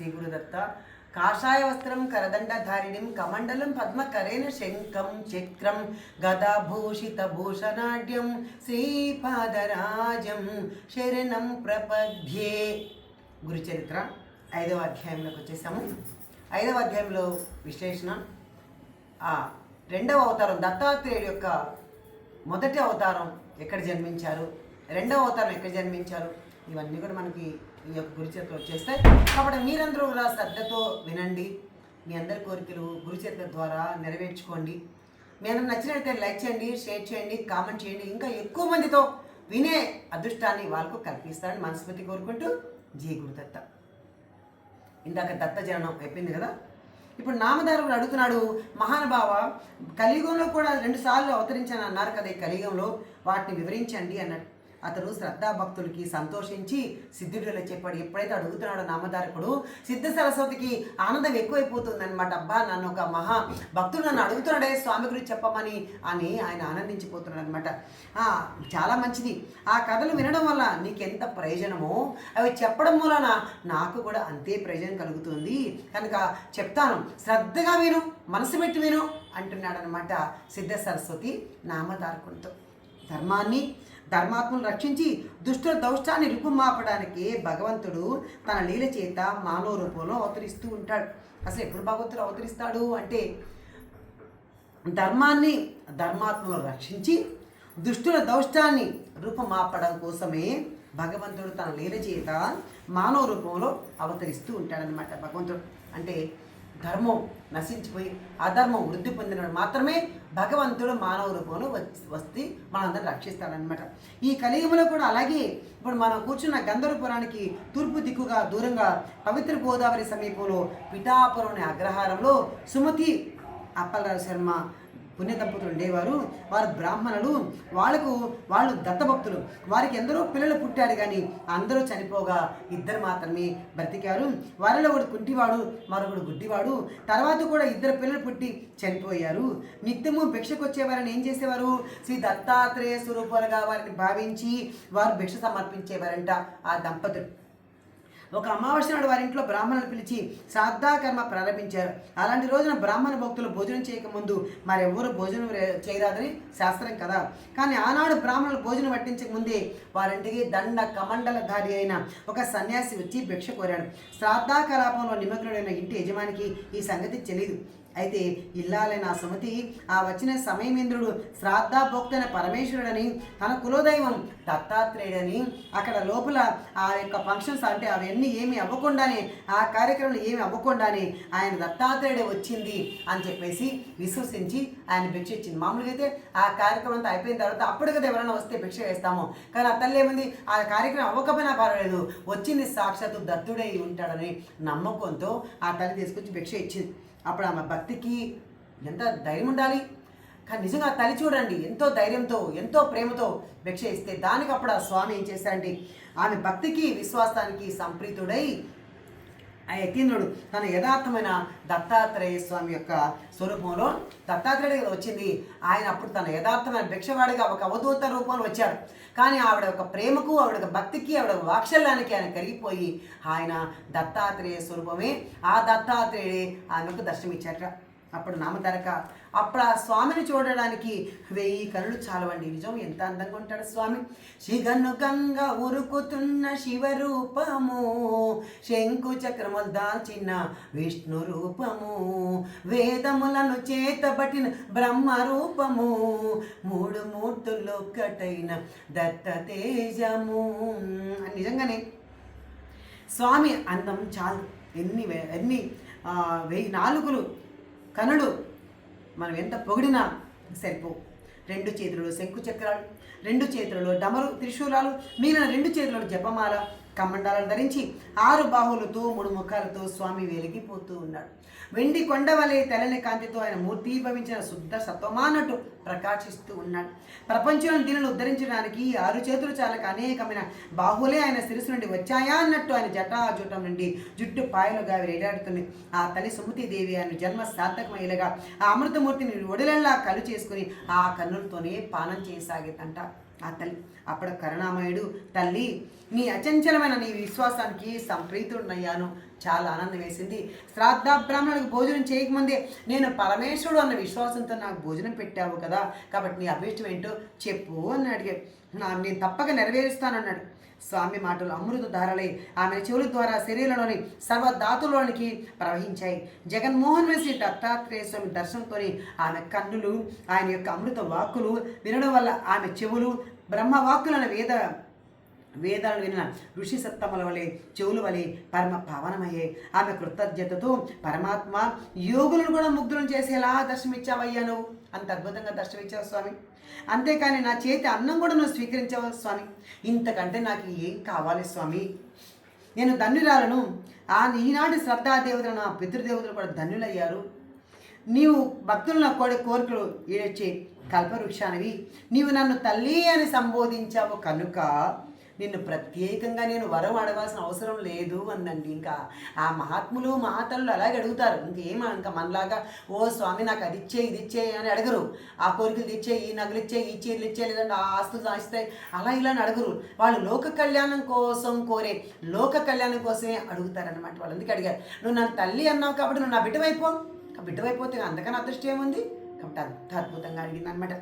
శ్రీ గురుదత్త కాషాయ వస్త్రం కరదండధారిణిం కమండలం పద్మకరేణ శంఖం చక్రం గదాభూషిత భూషణాఢ్యం శ్రీపాదరాజం శరణం ప్రపద్యే. గురుచరిత్ర ఐదవ అధ్యాయంలోకి వచ్చేసాము. ఐదవ అధ్యాయంలో విశ్లేషణ. రెండవ అవతారం దత్తాత్రేయుడు యొక్క మొదటి అవతారం ఎక్కడ జన్మించారు? రెండవ అవతారం ఎక్కడ జన్మించారు? ఇవన్నీ కూడా మనకి ఈ యొక్క గురుచరిత్ర వచ్చేస్తాయి కాబట్టి మీరందరూ కూడా శ్రద్ధతో వినండి. మీ అందరి కోరికలు గురుచరిత్ర ద్వారా నెరవేర్చుకోండి. మీ అందరూ నచ్చినట్లయితే లైక్ చేయండి షేర్ చేయండి కామెంట్ చేయండి. ఇంకా ఎక్కువ మందితో వినే అదృష్టాన్ని వాళ్ళకు కల్పిస్తారని మనస్ఫూర్తి కోరుకుంటూ జీ గురుదత్త ఇందాక దత్త జననం అయిపోయింది కదా? ఇప్పుడు నామదారుడు అడుగుతున్నాడు మహానుభావ కలియుగంలో కూడా రెండుసార్లు అవతరించాను అన్నారు కదా ఈ కలియుగంలో? వాటిని వివరించండి అన్నట్టు. అతడు శ్రద్ధాభక్తులకి సంతోషించి సిద్ధుడిలో చెప్పాడు. ఎప్పుడైతే అడుగుతున్నాడో నామధారకుడు సిద్ధ సరస్వతికి ఆనందం ఎక్కువైపోతుంది అనమాట అబ్బా నన్ను ఒక మహా భక్తుడు నన్ను అడుగుతున్నాడే స్వామి గురించి చెప్పమని అని ఆయన ఆనందించిపోతున్నాడు అనమాట చాలా మంచిది. ఆ కథలు వినడం వల్ల నీకెంత ప్రయోజనమో అవి చెప్పడం వలన నాకు కూడా అంతే ప్రయోజనం కలుగుతుంది. కనుక చెప్తాను శ్రద్ధగా విను మనసు పెట్టి విను అంటున్నాడనమాట సిద్ధ సరస్వతి నామధారకుడితో ధర్మాన్ని ధర్మాత్మను రక్షించి దుష్టుల దౌష్టాన్ని రూపుమాపడానికి భగవంతుడు తన లీల చేత మానవ రూపంలో అవతరిస్తూ ఉంటాడు. అసలు ఎప్పుడు భగవంతుడు అవతరిస్తాడు అంటే ధర్మాన్ని ధర్మాత్మను రక్షించి దుష్టుల దౌష్టాన్ని రూపమాపడం కోసమే భగవంతుడు తన లీల చేత మానవ రూపంలో అవతరిస్తూ ఉంటాడనమాట భగవంతుడు. అంటే ధర్మం నశించిపోయి అధర్మం వృద్ధి పొందినప్పుడు మాత్రమే భగవంతుడు మానవ రూపంలో వచ్చి వస్తే మనందరూ రక్షిస్తాడనమాట ఈ కలియుగంలో కూడా అలాగే ఇప్పుడు మనం కూర్చున్న గంధర్వపురానికి తూర్పు దిక్కుగా దూరంగా పవిత్ర గోదావరి సమీపంలో పిఠాపురం అనే అగ్రహారంలో సుమతి అప్పలరావు శర్మ పుణ్య దంపతులు ఉండేవారు. వారు బ్రాహ్మణులు. వాళ్ళకు వాళ్ళు దత్తభక్తులు. వారికి ఎందరో పిల్లలు పుట్టారు కానీ అందరూ చనిపోగా ఇద్దరు మాత్రమే బ్రతికారు. వారిలో ఒకడు కుంటివాడు మరొకడు గుడ్డివాడు. తర్వాత కూడా ఇద్దరు పిల్లలు పుట్టి చనిపోయారు. నిత్యము భిక్షకు వచ్చేవారని ఏం చేసేవారు? శ్రీ దత్తాత్రేయ స్వరూపాలుగా వారిని భావించి వారు భిక్ష సమర్పించేవారంట ఆ దంపతులు. ఒక అమావాస్య నాడు వారి ఇంట్లో బ్రాహ్మణులు పిలిచి శ్రాద్ధాకర్మ ప్రారంభించారు. అలాంటి రోజున బ్రాహ్మణ భక్తులు భోజనం చేయకముందు మరెవరు భోజనం చేయరాదని శాస్త్రం కదా. కానీ ఆనాడు బ్రాహ్మణులు భోజనం పట్టించక ముందే వారింటికి దండ కమండలధారి అయిన ఒక సన్యాసి వచ్చి భిక్ష కోరాడు. శ్రాద్ధాకలాపంలో నిమగ్నుడైన ఇంటి యజమానికి ఈ సంగతి తెలియదు అయితే ఇల్లాలైన సుమతి. ఆ వచ్చిన సమయమేంద్రుడు శ్రాద్ధాభోక్తైన పరమేశ్వరుడని తన కులదైవం దత్తాత్రేయుడని అక్కడ లోపల ఆ యొక్క ఫంక్షన్స్ అంటే అవన్నీ ఏమి అవ్వకుండానే ఆ కార్యక్రమాలు ఏమి అవ్వకుండానే ఆయన దత్తాత్రేయుడే వచ్చింది అని చెప్పేసి విశ్వసించి ఆయన భిక్ష ఇచ్చింది. మామూలుగా అయితే ఆ కార్యక్రమం అంతా అయిపోయిన తర్వాత అప్పుడు కదా ఎవరైనా వస్తే భిక్ష వేస్తాము. కానీ ఆ తల్లి ఏముంది ఆ కార్యక్రమం అవ్వకపోయినా పర్వాలేదు వచ్చింది సాక్షాత్తు దత్తుడై ఉంటాడని నమ్మకంతో ఆ తల్లి తీసుకొచ్చి భిక్ష ఇచ్చింది. అప్పుడు ఆమె భక్తికి ఎంత ధైర్యం ఉండాలి? కానీ నిజంగా తల్లి చూడండి ఎంతో ధైర్యంతో ఎంతో ప్రేమతో భిక్ష ఇస్తే దానికి అప్పుడు ఆ స్వామి ఏం చేశాడంటే ఆమె భక్తికి విశ్వాసానికి సంప్రీతుడై ఆ యతీంద్రుడు తన యథార్థమైన దత్తాత్రేయ స్వామి యొక్క స్వరూపంలో దత్తాత్రేయుడు వచ్చింది. ఆయన అప్పుడు తన యథార్థమైన భిక్షవాడిగా ఒక అవధూత రూపంలో వచ్చాడు. కానీ ఆవిడ యొక్క ప్రేమకు ఆవిడ భక్తికి ఆవిడ వాక్షల్యానికి ఆయన కరిగిపోయి ఆయన దత్తాత్రేయ స్వరూపమే. ఆ దత్తాత్రేయుడే ఆమెకు దర్శనమిచ్చాట అప్పుడు నామధరక అప్పుడు ఆ స్వామిని చూడడానికి వెయ్యి కనులు చాలవండి నిజం ఎంత అందంగా ఉంటాడు స్వామి. శిగను గంగ ఉరుకుతున్న శివరూపము శంకు చక్రములు దాల్చిన విష్ణు రూపము వేదములను చేతబట్టిన బ్రహ్మ రూపము మూడు మూర్తుల్లో ఒక్కటైన దత్త తేజము నిజంగానే స్వామి అందం చాలు. ఎన్ని వే- ఎన్ని వెయ్యి నాలుగులు కనులు మనం ఎంత పొగిడినా సరిపో రెండు చేతులలో శంకు చక్రాలు రెండు చేతులలో డమరు త్రిశూలాలు మిగిలిన రెండు చేతులలో జపమాల కమండాలను ధరించి ఆరు బాహులతో మూడు ముఖాలతో స్వామి వెలిగిపోతూ ఉన్నాడు. వెండి కొండ వలె తెల్లని కాంతితో ఆయన మూర్తి భవించిన శుద్ధ సత్వమానట్టు ప్రకాశిస్తూ ఉన్నాడు. ప్రపంచంలో దీనిని ఉద్ధరించడానికి ఆరు చేతులు చాలక అనేకమైన బాహులే ఆయన శిరస్సు నుండి వచ్చాయా అన్నట్టు ఆయన జటాజూటం నుండి జుట్టు పాయలుగా వేలాడుతుంది ఆ తల్లి సుమతీదేవి ఆయన జన్మ సార్థకమయ్యేలాగా ఆ అమృతమూర్తిని ఒడిలల్లా కలు చేసుకుని ఆ కన్నులతోనే పానం చేయసాగేదంట ఆ తల్లి. అప్పుడు కరుణామయుడు తల్లి నీ అచంచలమైన నీ విశ్వాసానికి సంప్రీతుడినయ్యాను చాలా ఆనందం వేసింది. శ్రాద్ధ బ్రాహ్మణులకు భోజనం చేయకముందే నేను పరమేశ్వరుడు అన్న విశ్వాసంతో నాకు భోజనం పెట్టావు కదా. కాబట్టి నీ అభిష్టం ఏంటో చెప్పు అని అడిగాడు. నా నేను తప్పక నెరవేరుస్తానన్నాడు. స్వామి మాటలు అమృత ధారలై ఆమె చెవుల ద్వారా శరీరంలోని సర్వధాతులోనికి ప్రవహించాయి. జగన్మోహన్ వేసి దత్తాత్రేయ స్వామి దర్శనంతోని ఆమె కన్నులు ఆయన యొక్క అమృత వాక్కులు వినడం వల్ల ఆమె చెవులు బ్రహ్మవాక్కులను వేద వేదాలు విన ఋషి సత్తముల వలె చెవులు వలె పరమ పవనమయ్యే. ఆమె కృతజ్ఞతతో పరమాత్మ యోగులను కూడా ముగ్ధులను చేసేలా దర్శనమిచ్చావయ్యా నువ్వు. అంత అద్భుతంగా దర్శనమిచ్చావు స్వామి. అంతేకాని నా చేతి అన్నం కూడా నువ్వు స్వీకరించావు స్వామి. ఇంతకంటే నాకు ఏం కావాలి స్వామి? నేను ధన్యురాలను. ఆ ఈనాటి శ్రద్ధాదేవతలు నా పితృదేవతలు కూడా ధన్యులయ్యారు. నీవు భక్తులను కోడి కోరికలు ఈడొచ్చే కల్పవృక్షానివి. నీవు నన్ను తల్లి అని సంబోధించావు కనుక నిన్ను ప్రత్యేకంగా నేను వరం అడవాల్సిన అవసరం లేదు అందండి ఇంకా ఆ మహాత్ములు మహాతలు అలాగే అడుగుతారు. ఇంకేం ఇంకా మనలాగా ఓ స్వామి నాకు అది ఇచ్చే ఇది ఇచ్చే అని అడగరు. ఆ కోరికలు ఇచ్చే ఈ నగలు ఇచ్చే ఈ చీరలు ఇచ్చే లేదంటే ఆ ఆస్తులు దాస్తాయి అలా ఇలా అని అడగరు. వాళ్ళు లోక కళ్యాణం కోసం కోరే లోక కళ్యాణం కోసమే అడుగుతారనమాట వాళ్ళు అందుకే అడిగారు నువ్వు నా తల్లి అన్నావు కాబట్టి నువ్వు నా బిడ్డవైపో ఆ బిడ్డవైపోతే అంతకన్నా అదృష్టం ఏముంది? కాబట్టి అంత అద్భుతంగా అడిగింది అనమాట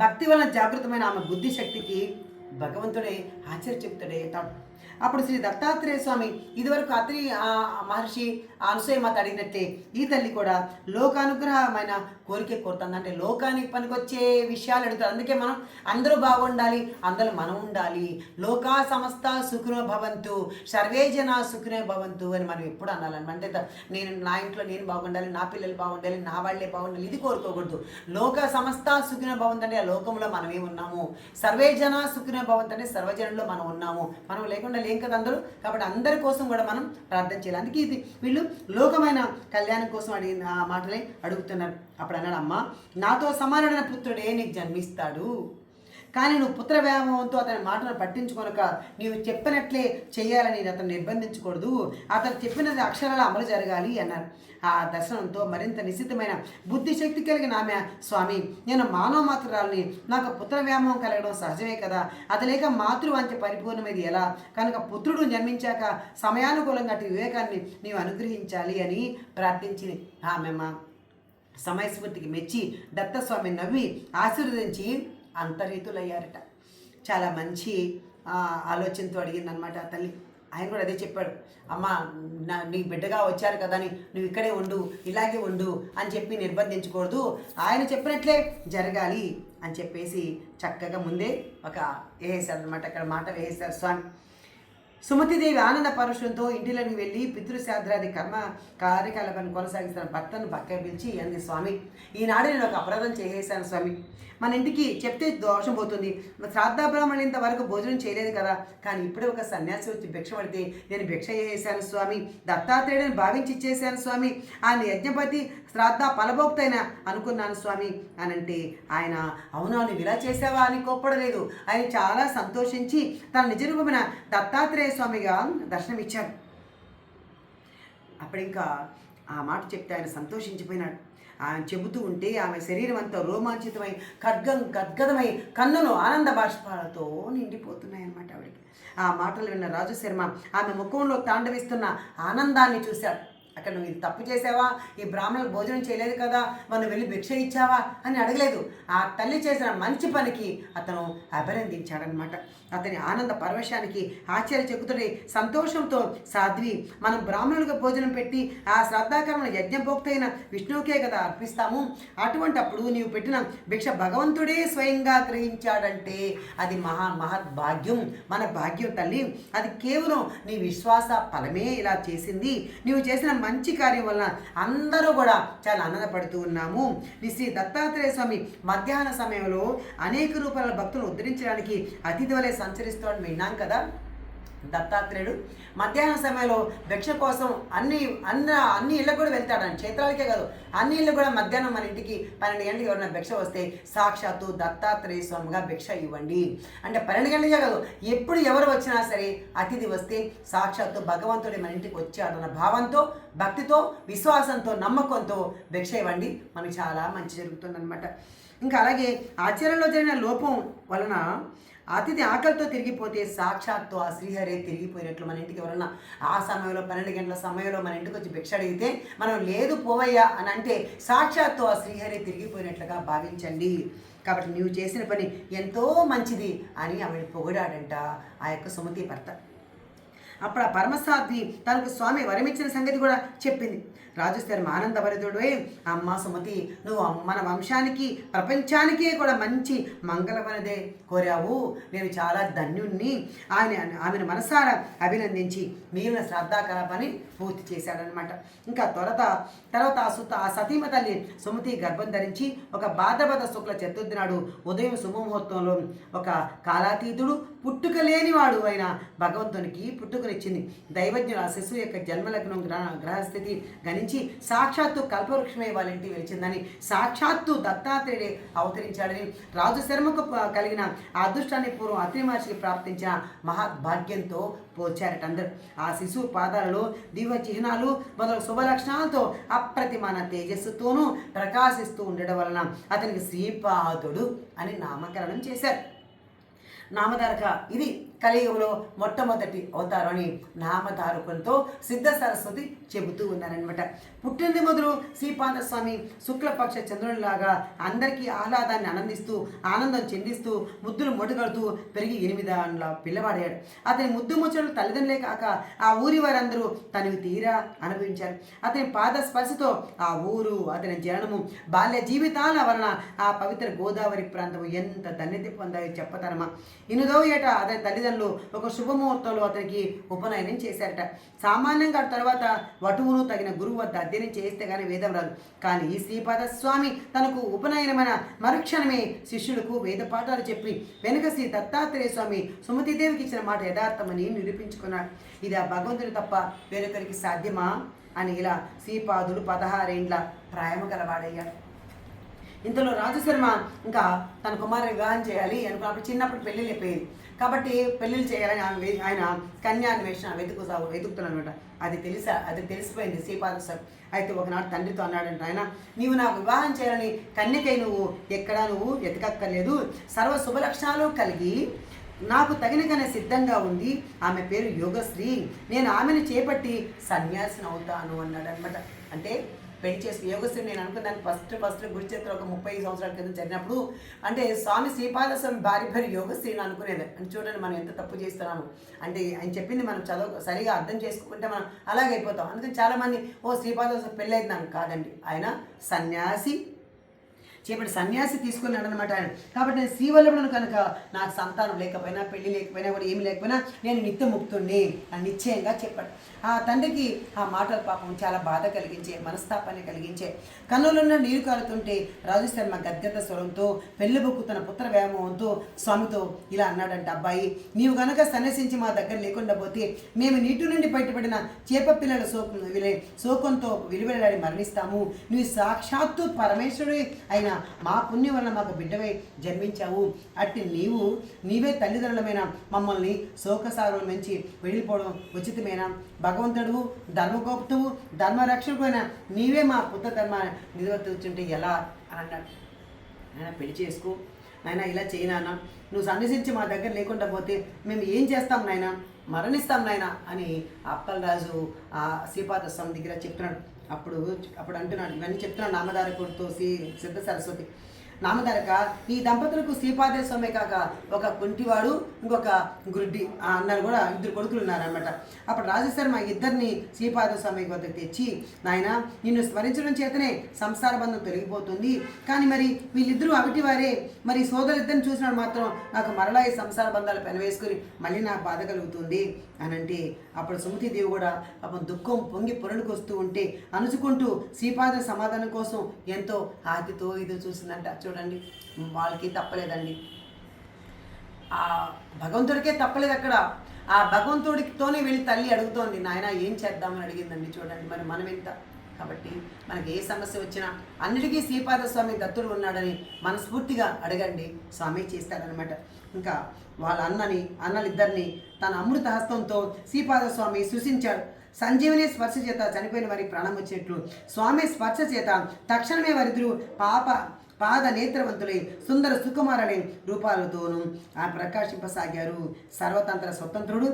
భక్తి వలన జాగృతమైన ఆమె బుద్ధి శక్తికి భగవంతుడే ఆశ్చర్య చెప్తాడే తాడు అప్పుడు శ్రీ దత్తాత్రేయ స్వామి ఇదివరకు అత్రి మహర్షి అనుసూయ మాత అడిగినట్టే ఈ తల్లి కూడా లోకానుగ్రహమైన కోరిక కోరుతుంది. అంటే లోకానికి పనికొచ్చే విషయాలు అడుగుతారు. అందుకే మనం అందరూ బాగుండాలి అందరూ మనం ఉండాలి. లోకా సమస్త సుఖినో భవంతు సర్వే జన సుఖినో భవంతు అని మనం ఎప్పుడు అనాలన్నమాట. అంటే నేను నా ఇంట్లో నేను బాగుండాలి నా పిల్లలు బాగుండాలి నా వాళ్ళే బాగుండాలి ఇది కోరుకోకూడదు. లోక సమస్త సుఖిన భవంతు అంటే ఆ లోకంలో మనమే ఉన్నాము. సర్వే జన సుఖినో భవంతు అంటే సర్వజనంలో మనం ఉన్నాము. మనం లేకుండా ఏం కదా అందరూ? కాబట్టి అందరి కోసం కూడా మనం ప్రార్థన చేయాలి. అందుకే ఇది వీళ్ళు లోకమైన కళ్యాణం కోసం అడిగిన ఆ మాటలే అడుగుతున్నారు. అప్పుడు అన్నాడు అమ్మ నాతో సమానమైన పుత్రుడే నీకు జన్మిస్తాడు? కానీ నువ్వు పుత్ర వ్యామోహంతో అతని మాటను పట్టించుకొనక నీవు చెప్పినట్లే చేయాలని అతను నిర్బంధించకూడదు. అతను చెప్పినది అక్షరాల అమలు జరగాలి అన్నారు. ఆ దర్శనంతో మరింత నిశ్చితమైన బుద్ధి శక్తి కలిగిన ఆమె స్వామి నేను మానవ మాత్రాలని నాకు పుత్ర వ్యామోహం కలగడం సహజమే కదా. అది లేక మాతృవంచ పరిపూర్ణమైంది ఎలా? కనుక పుత్రుడు జన్మించాక సమయానుకూలంగా అటు వివేకాన్ని నీవు అనుగ్రహించాలి అని ప్రార్థించింది ఆమె మా సమయస్ఫూర్తికి మెచ్చి దత్తస్వామి నవ్వి ఆశీర్వదించి అంతర్హితులయ్యారట. చాలా మంచి ఆలోచనతో అడిగిందనమాట ఆ తల్లి. ఆయన కూడా అదే చెప్పాడు. అమ్మ నా నీ బిడ్డగా వచ్చారు కదా అని నువ్వు ఇక్కడే ఉండు ఇలాగే ఉండు అని చెప్పి నిర్బంధించకూడదు. ఆయన చెప్పినట్లే జరగాలి అని చెప్పేసి చక్కగా ముందే ఒక వేసేశారు అనమాట అక్కడ మాట వేసేశారు స్వామి. సుమతిదేవి ఆనంద పరుషంతో ఇంటిలోకి వెళ్ళి పితృశాద్రాది కర్మ కార్యకలాపాన్ని కొనసాగిస్తున్న భర్తను పక్క పిలిచి అంది స్వామి ఈనాడు నేను ఒక అపరాధం చేసేసాను స్వామి. మన ఇంటికి చెప్తే దోషం పోతుంది. శ్రాద్ధ బ్రాహ్మణులు ఇంతవరకు భోజనం చేయలేదు కదా. కానీ ఇప్పుడే ఒక సన్యాసి వచ్చి భిక్ష పడితే నేను భిక్ష చేసేసాను స్వామి. దత్తాత్రేయుడిని భావించి ఇచ్చేసాను స్వామి. ఆయన యజ్ఞపతి శ్రాద్ధ ఫలభోక్తైన అనుకున్నాను స్వామి. అని అంటే ఆయన అవునా నువ్వు ఇలా చేసావా? అని కోప్పడలేదు. ఆయన చాలా సంతోషించి తన నిజ రూపమైన దత్తాత్రేయ స్వామిగా దర్శనమిచ్చాడు. అప్పుడు ఇంకా ఆ మాట చెప్తే ఆయన సంతోషించిపోయినాడు. ఆయన చెబుతూ ఉంటే ఆమె శరీరం అంతా రోమాంచితమై ఖడ్గం గద్గదమై కన్నులు ఆనంద బాష్పాలతో నిండిపోతున్నాయి అన్నమాట ఆవిడకి. ఆ మాటలు విన్న రాజు శర్మ ఆమె ముఖంలో తాండవిస్తున్న ఆనందాన్ని చూశాడు. అక్కడ నువ్వు ఇది తప్పు చేసావా? ఈ బ్రాహ్మణులు భోజనం చేయలేదు కదా మనం వెళ్ళి భిక్ష ఇచ్చావా? అని అడగలేదు. ఆ తల్లి చేసిన మంచి పనికి అతను అభినందించాడనమాట అతని ఆనంద పరవశానికి ఆశ్చర్య చెక్కుతుడి సంతోషంతో సాధ్వి మనం బ్రాహ్మణులకు భోజనం పెట్టి ఆ శ్రద్ధాకరణ యజ్ఞభోక్త అయిన విష్ణువుకే కదా అర్పిస్తాము. అటువంటి అప్పుడు నీవు పెట్టిన భిక్ష భగవంతుడే స్వయంగా గ్రహించాడంటే అది మహా మహత్ భాగ్యం మన భాగ్యం తల్లి అది కేవలం నీ విశ్వాస ఫలమే ఇలా చేసింది. నీవు చేసిన మంచి కార్యం వలన అందరూ కూడా చాలా ఆనందపడుతూ ఉన్నాము. నీ శ్రీ దత్తాత్రేయ స్వామి మధ్యాహ్న సమయంలో అనేక రూపాయల భక్తులను ఉద్ధరించడానికి అతిథి వలె సంచరిస్తాడని విన్నాం కదా. దత్తాత్రేయుడు మధ్యాహ్న సమయంలో భిక్ష కోసం అన్ని అన్ని అన్ని ఇళ్ళకు కూడా వెళ్తాడని క్షేత్రాలకే కాదు అన్నిళ్ళు కూడా మధ్యాహ్నం మన ఇంటికి పన్నెండు గంటలకు ఎవరైనా భిక్ష వస్తే సాక్షాత్తు దత్తాత్రేయ స్వామిగా భిక్ష ఇవ్వండి. అంటే పన్నెండు గంటలకే కాదు ఎప్పుడు ఎవరు వచ్చినా సరే అతిథి వస్తే సాక్షాత్తు భగవంతుడి మన ఇంటికి వచ్చాడన్న భావంతో భక్తితో విశ్వాసంతో నమ్మకంతో భిక్ష ఇవ్వండి. మనకు చాలా మంచి జరుగుతుందన్నమాట. ఇంకా అలాగే ఆచరణలో జరిగిన లోపం వలన అతిథి ఆకలితో తిరిగిపోతే సాక్షాత్తు ఆ శ్రీహరే తిరిగిపోయినట్లు మన ఇంటికి ఎవరన్నా ఆ సమయంలో పన్నెండు గంటల సమయంలో మన ఇంటికి వచ్చి భిక్ష అడిగితే మనం లేదు పోవయ్యా అని అంటే సాక్షాత్తు ఆ శ్రీహరి తిరిగిపోయినట్లుగా భావించండి. కాబట్టి నీవు చేసిన పని ఎంతో మంచిది అని ఆమెను పొగిడాడంట ఆ యొక్క సుమతి భర్త. అప్పుడు ఆ పరమసాధ్వి తనకు స్వామి వరమిచ్చిన సంగతి కూడా చెప్పింది. రాజస్థానం ఆనందభరితుడే అమ్మ సుమతి నువ్వు మన వంశానికి ప్రపంచానికి కూడా మంచి మంగళవనదే కోరావు. నేను చాలా ధన్యుణ్ణి. ఆయన ఆమెను మనసారా అభినందించి మిగిలిన శ్రద్ధాకలాపాన్ని పూర్తి చేశాడనమాట ఇంకా త్వరత తర్వాత ఆ సుత ఆ సతీమ తల్లి సుమతి గర్భం ధరించి ఒక బాధబద శుక్ల చతుర్థి నాడు ఉదయం శుభముహూర్తంలో ఒక కాలాతీతుడు పుట్టుక లేనివాడు అయిన భగవంతునికి పుట్టుకనిచ్చింది. దైవజ్ఞుడు ఆ శిశువు యొక్క జన్మలగ్నం గ్రహ గ్రహస్థితి గణించి సాక్షాత్తు కల్పవృక్షమే వాళ్ళ ఇంటికి వెలిచిందని సాక్షాత్తు దత్తాత్రేయుడే అవతరించాడని రాజు శర్మకు కలిగిన ఆ అదృష్టాన్ని పూర్వం అత్రి మహర్షికి ప్రాప్తించిన మహద్భాగ్యంతో పోల్చారట అందరు. ఆ శిశువు పాదాలలో దివ్య చిహ్నాలు మొదలు శుభ లక్షణాలతో అప్రతిమాన తేజస్సుతోనూ ప్రకాశిస్తూ ఉండడం వలన అతనికి శ్రీపాదుడు అని నామకరణం చేశారు. నామధారక ఇది కలియుగంలో మొట్టమొదటి అవతారం నామధారకులతో సిద్ధ సరస్వతి చెబుతూ ఉన్నారనమాట పుట్టినది మొదలు శ్రీపాద స్వామి శుక్లపక్ష చంద్రునిలాగా అందరికీ ఆహ్లాదాన్ని ఆనందిస్తూ ఆనందం చెందిస్తూ ముద్దులు మొడుగడుతూ పెరిగి ఎనిమిదాండ్ల పిల్లవాడాడు అతని ముద్దు ముచ్చలు తల్లిదండ్రులే కాక ఆ ఊరి వారందరూ తనవి తీరా అనుభవించారు. అతని పాద స్పర్శతో ఆ ఊరు అతని జననము బాల్య జీవితాల వలన ఆ పవిత్ర గోదావరి ప్రాంతం ఎంత ధన్యత పొందాయో చెప్పతరమా ఇనుదో ఏట అతని తల్లిదండ్రులు ఒక శుభముహూర్తంలో అతనికి ఉపనయనం చేశారట. సామాన్యంగా తర్వాత వటువును తగిన గురువు వద్ద అధ్యయనం చేస్తే కానీ వేదం రాదు. కానీ ఈ శ్రీపాద స్వామి తనకు ఉపనయనమైన మరుక్షణమే శిష్యులకు వేద పాఠాలు చెప్పి వెనుక శ్రీ దత్తాత్రేయ స్వామి సుమతిదేవికి ఇచ్చిన మాట యథార్థమని నిరూపించుకున్నాడు. ఇది ఆ భగవంతుడు తప్ప వేరొకరికి సాధ్యమా? అని ఇలా శ్రీపాదుడు పదహారేండ్ల ప్రాయము గలవాడయ్యాడు ఇంతలో రాజశర్మ ఇంకా తన కుమారుని వివాహం చేయాలి అనుకున్నప్పుడు చిన్నప్పుడు పెళ్ళిళ్ళు అయిపోయింది కాబట్టి పెళ్ళిళ్ళు చేయాలని ఆమె వే- ఆయన కన్యాన్వేషణ వెతుకు వెతుకుతున్నానమాట అది తెలిసా? అది తెలిసిపోయింది శ్రీపాద సార్. అయితే ఒకనాడు తండ్రితో అన్నాడంట ఆయన నీవు నాకు వివాహం చేయాలని కన్యకై నువ్వు ఎక్కడా నువ్వు వెతకక్కర్లేదు. సర్వ శుభ లక్షణాలు కలిగి నాకు తగిన కనే సిద్ధంగా ఉంది ఆమె పేరు యోగశ్రీ. నేను ఆమెను చేపట్టి సన్యాసిని అవుతాను అన్నాడు అనమాట అంటే పెళ్ళి చేసి యోగశ్రీ నేను అనుకున్నాను ఫస్ట్ ఫస్ట్ గురుచేత్ర ఒక ముప్పై సంవత్సరాల క్రితం జరిగినప్పుడు అంటే స్వామి శ్రీపాద స్వామి భార్య పేరు యోగశ్రీని అనుకునేది. అంటే చూడండి మనం ఎంత తప్పు చేస్తున్నాము. అంటే ఆయన చెప్పింది మనం చదువు సరిగా అర్థం చేసుకుంటే మనం అలాగైపోతాం. అయిపోతాం అందుకని చాలామంది ఓ శ్రీపాద స్వామి పెళ్ళి అయిందని కాదండి. ఆయన సన్యాసి చేపటి సన్యాసి తీసుకున్నాడు అనమాట ఆయన. కాబట్టి నేను శ్రీవల్లభులను కనుక నాకు సంతానం లేకపోయినా పెళ్ళి లేకపోయినా కూడా ఏమి లేకపోయినా నేను నిత్య ముక్తుణ్ణి అని నిశ్చయంగా చెప్పాడు. ఆ తండ్రికి ఆ మాటల పాపం చాలా బాధ కలిగించే మనస్తాపాన్ని కలిగించే. కన్నులున్న నీరు కారుతుంటే రాజు శర్మ గద్గత స్వరంతో పెళ్ళిబొక్కు తన పుత్ర వ్యామోహంతో స్వామితో ఇలా అన్నాడంట అబ్బాయి నీవు గనక సన్యసించి మా దగ్గర లేకుండా పోతే మేము నీటి నుండి బయటపడిన చేప పిల్లల సో విలే శోకంతో విలువలాడి మరణిస్తాము. నువ్వు సాక్షాత్తు పరమేశ్వరుడి అయిన మా పుణ్యం వలన మాకు బిడ్డవై జన్మించావు. అట్టి నీవు నీవే తల్లిదండ్రులమైన మమ్మల్ని శోకసాగరం నుంచి వెళ్ళిపోవడం ఉచితమేనా? భగవంతుడు ధర్మగోప్తువు ధర్మరక్షకుడైన నీవే మా పుత్ర ధర్మ నిర్వర్తించుంటే ఎలా? అని అన్నాడు. నాయన పెళ్ళి చేసుకో. నాయన ఇలా చేయనానా నువ్వు సన్నిసించి మా దగ్గర లేకుండా పోతే మేము ఏం చేస్తాం నాయన? మరణిస్తాం నాయన అని అప్పలరాజు ఆ శ్రీపాద స్వామి దగ్గర చెప్తున్నాడు. అప్పుడు అప్పుడు అంటున్నాడు. ఇవన్నీ చెప్తున్నాడు నామధారకుడితో శ్రీ సిద్ధ సరస్వతి. నామధారక ఈ దంపతులకు శ్రీపాద స్వామి కాక ఒక కుంటివాడు ఇంకొక గుడ్డి ఆ అన్నారు కూడా ఇద్దరు కొడుకులు ఉన్నారనమాట అప్పుడు రాజశర్మ ఇద్దరిని శ్రీపాద స్వామి వద్దకు తెచ్చి నాయన నిన్ను స్మరించడం చేతనే సంసార బంధం తొలగిపోతుంది. కానీ మరి వీళ్ళిద్దరూ అవిటి వారే మరి సోదరిద్దరిని చూసినాడు మాత్రం నాకు మరలా ఈ సంసార బంధాలు పెనవేసుకుని మళ్ళీ నాకు బాధ కలుగుతుంది. అని అంటే అప్పుడు సుమతిదేవి కూడా పాపం దుఃఖం పొంగి పొరడుకొస్తూ ఉంటే అనుచుకుంటూ శ్రీపాద సమాధానం కోసం ఎంతో ఆతితో ఇది చూసిందంట. చూడండి. వాళ్ళకి తప్పలేదండి. ఆ భగవంతుడికే తప్పలేదు అక్కడ. ఆ భగవంతుడితోనే వెళ్ళి తల్లి అడుగుతోంది నాయన ఏం చేద్దామని అడిగిందండి చూడండి. మరి మనం ఎంత? కాబట్టి మనకి ఏ సమస్య వచ్చినా అన్నిటికీ శ్రీపాద స్వామి దత్తుడు ఉన్నాడని మనస్ఫూర్తిగా అడగండి. స్వామి చేస్తాడనమాట ఇంకా వాళ్ళ అన్నని అన్నలిద్దరిని తన అమృత హస్తంతో శ్రీపాద స్వామి సృశించాడు. సంజీవని స్పర్శ చేత చనిపోయిన వారికి ప్రాణం వచ్చినట్లు స్వామి స్పర్శ చేత తక్షణమే వారిద్దరు పాప పాద నేత్రవంతులై సుందర సుకుమారులై రూపాలతోనూ ఆ ప్రకాశింపసాగారు. సర్వతంత్ర స్వతంత్రుడు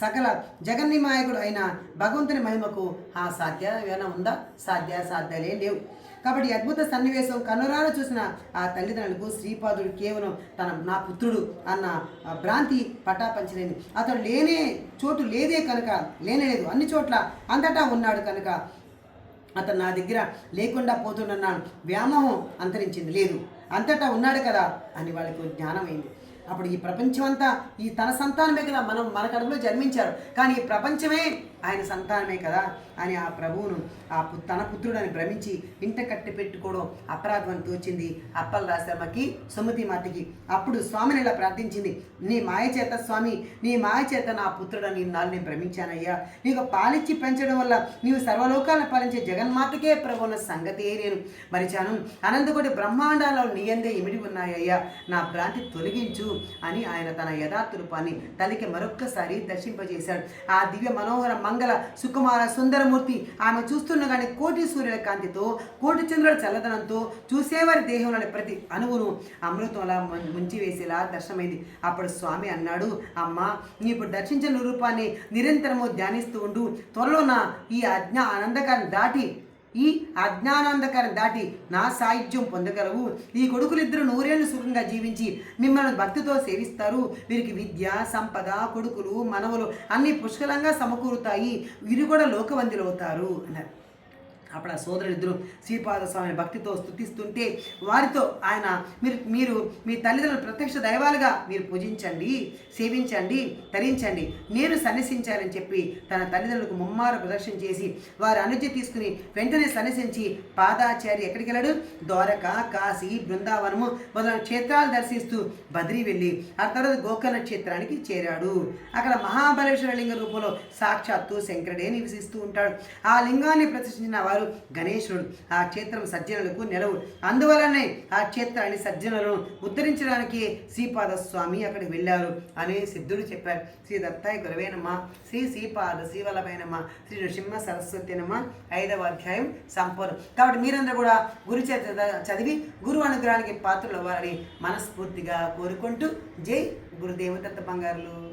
సకల జగన్నిమాయకుడు అయిన భగవంతుని మహిమకు ఆ సాధ్య ఏమైనా ఉందా? సాధ్య సాధ్యాలే లేవు. కాబట్టి అద్భుత సన్నివేశం కనురాలు చూసిన ఆ తల్లిదండ్రులకు శ్రీపాదుడు కేవలం తన నా పుత్రుడు అన్న భ్రాంతి పటాపంచలేని. అతడు లేనే చోటు లేదే కనుక లేనే లేదు. అన్ని చోట్ల అంతటా ఉన్నాడు కనుక అతను నా దగ్గర లేకుండా పోతున్న వ్యామోహం అంతరించింది. లేదు అంతటా ఉన్నాడు కదా అని వాళ్ళకి జ్ఞానమైంది అప్పుడు ఈ ప్రపంచమంతా ఈ తన సంతానమే కదా మనం మన కడుపులో జన్మించారు. కానీ ఈ ప్రపంచమే ఆయన సంతానమే కదా అని ఆ ప్రభువును ఆ పు- తన పుత్రుడని భ్రమించి ఇంట కట్టి పెట్టుకోవడం అపరాధం తోచింది. అప్పల రాశమ్మకి సుమతి మాతకి. అప్పుడు స్వామిని ఇలా ప్రార్థించింది. నీ మాయ చేత స్వామి నీ మాయ చేత నా పుత్రుడని ఇన్నాళ్ళు నేను భ్రమించానయ్యా. నీకు పాలిచ్చి పెంచడం వల్ల నీవు సర్వలోకాలను పాలించే జగన్మాతకే ప్రభు ఉన్న సంగతే నేను మరిచాను. అనంతకోటి బ్రహ్మాండాలలో నీయందే ఇమిడి ఉన్నాయ్యా నా భ్రాంతి తొలగించు అని ఆయన తన యథార్థ రూపాన్ని తల్లికి మరొక్కసారి దర్శింపజేశాడు. ఆ దివ్య మనోహర మంగళ సుకుమార సుందరమూర్తి ఆమె చూస్తుండగానే కోటి సూర్యుల కాంతితో కోటి చంద్రుల చల్లదనంతో చూసేవారి దేహంలోని ప్రతి అణువును అమృతంలా ముంచి ముంచివేసేలా దర్శనమైంది. అప్పుడు స్వామి అన్నాడు అమ్మా నీ ఇప్పుడు దర్శించిన రూపాన్ని నిరంతరము ధ్యానిస్తూ ఉండు. త్వరలో నా ఈ అజ్ఞ ఆనందకాన్ని దాటి ఈ అజ్ఞానాంధకారం దాటి నా సాహిత్యం పొందగలవు. ఈ కొడుకులిద్దరు నూరేళ్ళు సుఖంగా జీవించి మిమ్మల్ని భక్తితో సేవిస్తారు. వీరికి విద్య సంపద కొడుకులు మనవలు అన్ని పుష్కలంగా సమకూరుతాయి. వీరు కూడా లోకవంతులవుతారు అన్నారు. అప్పుడు ఆ సోదరులిద్దరూ శ్రీపాద స్వామి భక్తితో స్థుతిస్తుంటే వారితో ఆయన మీరు మీరు మీ తల్లిదండ్రులు ప్రత్యక్ష దైవాలుగా మీరు పూజించండి సేవించండి తరించండి. నేను సన్నిసించాలని చెప్పి తన తల్లిదండ్రులకు ముమ్మారు ప్రదర్శన చేసి వారి అనుజ్ఞ తీసుకుని వెంటనే సన్నిసించి పాదాచారి ఎక్కడికి వెళ్ళాడు? ద్వారక కాశీ బృందావనము మొదలైన క్షేత్రాలు దర్శిస్తూ బద్రీ వెళ్ళి ఆ తర్వాత గోకర్ణ క్షేత్రానికి చేరాడు. అక్కడ మహాబలేశ్వర లింగ రూపంలో సాక్షాత్తు శంకరుడే నివసిస్తూ ఉంటాడు. ఆ లింగాన్ని ప్రతిష్ఠించిన వారు గణేశుడు ఆ క్షేత్రం సజ్జనులకు నెలవు. అందువలనే ఆ క్షేత్రాన్ని సజ్జనులను ఉద్ధరించడానికి శ్రీపాద స్వామి అక్కడికి వెళ్ళారు అని సిద్ధుడు చెప్పారు. శ్రీ దత్తాయి గురవేనమ్మ శ్రీ శ్రీపాద శ్రీవల్లభైనమ్మ శ్రీ నృసింహ సరస్వతినమ్మ ఐదవ అధ్యాయం సంపూర్ణం. కాబట్టి మీరందరూ కూడా గురు చదివి గురు అనుగ్రహానికి పాత్రలు అవ్వాలని మనస్ఫూర్తిగా కోరుకుంటూ జై గురుదేవదత్త బంగారులు.